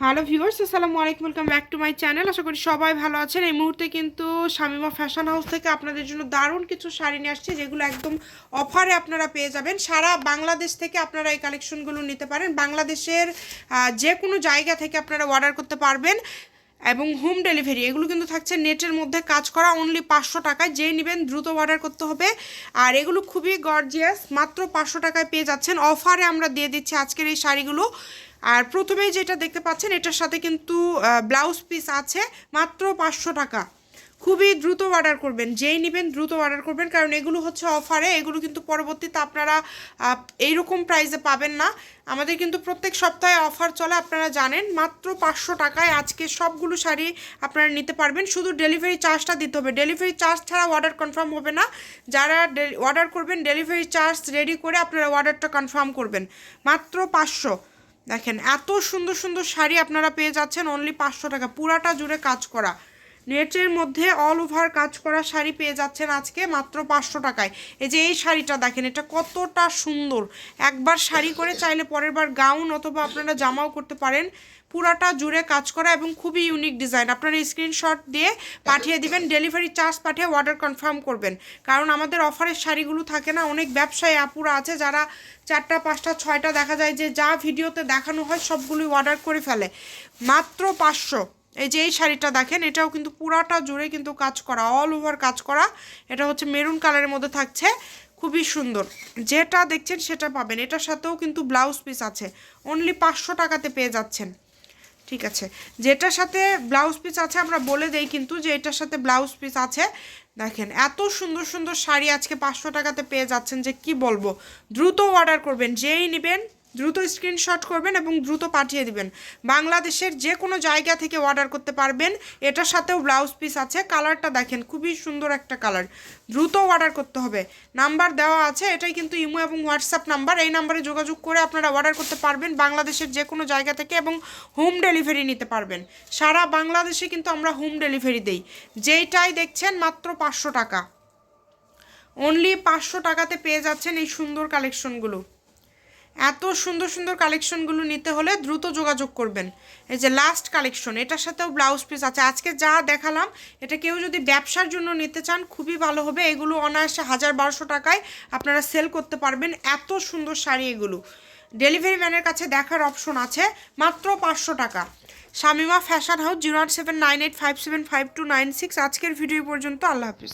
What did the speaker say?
Hello viewers, আসসালামু আলাইকুম, welcome back to my channel. আশা করি সবাই ভালো আছেন। এই মুহূর্তে কিন্তু শামিমা ফ্যাশন হাউস থেকে আপনাদের জন্য দারুণ কিছু শাড়ি নিয়ে আসছে, যেগুলো একদম অফারে আপনারা পেয়ে যাবেন। সারা বাংলাদেশ থেকে আপনারা এই কালেকশনগুলো নিতে পারেন। বাংলাদেশের যে কোনো জায়গা থেকে আপনারা অর্ডার করতে পারবেন। এবং হোম ডেলিভারি, এগুলো কিন্তু থাকছে নেটের মধ্যে কাজ করা অনলি পাঁচশো টাকায়। যেই নেবেন দ্রুত অর্ডার করতে হবে। আর এগুলো খুবই গর্জিয়াস মাত্র পাঁচশো টাকায় পেয়ে যাচ্ছেন। অফারে আমরা দিয়ে দিচ্ছি আজকের এই শাড়িগুলো। আর প্রথমেই যেটা দেখতে পাচ্ছেন, এটার সাথে কিন্তু ব্লাউজ পিস আছে, মাত্র পাঁচশো টাকা। খুবই দ্রুত অর্ডার করবেন, যেই নেবেন দ্রুত অর্ডার করবেন, কারণ এগুলো হচ্ছে অফারে এগুলো কিন্তু পরবর্তীতে আপনারা এইরকম প্রাইসে পাবেন না। আমাদের কিন্তু প্রত্যেক সপ্তাহে অফার চলে, আপনারা জানেন, মাত্র পাঁচশো টাকায় আজকে সবগুলো শাড়ি আপনারা নিতে পারবেন। শুধু ডেলিভারি চার্জটা দিতে হবে। ডেলিভারি চার্জ ছাড়া অর্ডার কনফার্ম হবে না। যারা অর্ডার করবেন ডেলিভারি চার্জ রেডি করে আপনারা অর্ডারটা কনফার্ম করবেন। মাত্র পাঁচশো। দেখেন, এত সুন্দর সুন্দর শাড়ি আপনারা পেয়ে যাচ্ছেন অনলি পাঁচশো টাকা। পুরাটা জুড়ে কাজ করা। নেটের মধ্যে অল ওভার কাজ করা শাড়ি পেয়ে যাচ্ছেন আজকে মাত্র পাঁচশো টাকায়। এই যে এই শাড়িটা দেখেন, এটা কতটা সুন্দর। একবার শাড়ি করে চাইলে পরের বার গাউন অথবা আপনারা জামাও করতে পারেন। পুরাটা জুড়ে কাজ করা এবং খুবই ইউনিক ডিজাইন আপনারা স্ক্রিনশট দিয়ে পাঠিয়ে দিবেন ডেলিভারি চার্জ পাঠিয়ে অর্ডার কনফার্ম করবেন। কারণ আমাদের অফারের শাড়িগুলো থাকে না, অনেক ব্যবসায়ী আপুরা আছে যারা চারটা, পাঁচটা, ছয়টা দেখা যায় যে যা ভিডিওতে দেখানো হয় সবগুলোই অর্ডার করে ফেলে। মাত্র পাঁচশো। এই যে এই শাড়িটা দেখেন, এটাও কিন্তু পুরাটা জুড়ে কিন্তু কাজ করা অল ওভার কাজ করা। এটা হচ্ছে মেরুন কালারের মধ্যে থাকছে, খুবই সুন্দর। যেটা দেখছেন সেটা পাবেন। এটার সাথেও কিন্তু ব্লাউজ পিস আছে অনলি পাঁচশো টাকাতে পেয়ে যাচ্ছেন। ঠিক আছে, যেটার সাথে ব্লাউজ পিস আছে আমরা বলে দেই কিন্তু যে এটার সাথে ব্লাউজ পিস আছে। দেখেন, এত সুন্দর সুন্দর শাড়ি আজকে পাঁচশো টাকাতে পেয়ে যাচ্ছেন যে কি বলব। দ্রুত অর্ডার করবেন, যেই নেবেন দ্রুত স্ক্রিনশট করবেন এবং দ্রুত পাঠিয়ে দিবেন। বাংলাদেশের যে কোনো জায়গা থেকে অর্ডার করতে পারবেন। এটার সাথেও ব্লাউজ পিস আছে। কালারটা দেখেন, খুবই সুন্দর একটা কালার দ্রুত অর্ডার করতে হবে। নাম্বার দেওয়া আছে, এটাই কিন্তু ইমো এবং হোয়াটসঅ্যাপ নাম্বার এই নাম্বারে যোগাযোগ করে আপনারা অর্ডার করতে পারবেন বাংলাদেশের যে কোনো জায়গা থেকে এবং হোম ডেলিভারি নিতে পারবেন। সারা বাংলাদেশে কিন্তু আমরা হোম ডেলিভারি দেই। যেইটাই দেখছেন মাত্র পাঁচশো টাকা। অনলি পাঁচশো টাকাতে পেয়ে যাচ্ছেন এই সুন্দর কালেকশনগুলো এত সুন্দর সুন্দর কালেকশনগুলো নিতে হলে দ্রুত যোগাযোগ করবেন। এই যে লাস্ট কালেকশন এটার সাথেও ব্লাউজ পিস আছে। আজকে যা দেখালাম, এটা কেউ যদি ব্যবসার জন্য নিতে চান, খুবই ভালো হবে। এগুলো অনায়াসে হাজার বারোশো টাকায় আপনারা সেল করতে পারবেন। এত সুন্দর শাড়ি এগুলো। ডেলিভারি ম্যানের কাছে দেখার অপশন আছে, মাত্র পাঁচশো টাকা। শামিমা ফ্যাশন হাউস জিরো আট seven nine eight five seven five two nine six আজকের ভিডিও পর্যন্ত। আল্লাহ হাফিজ।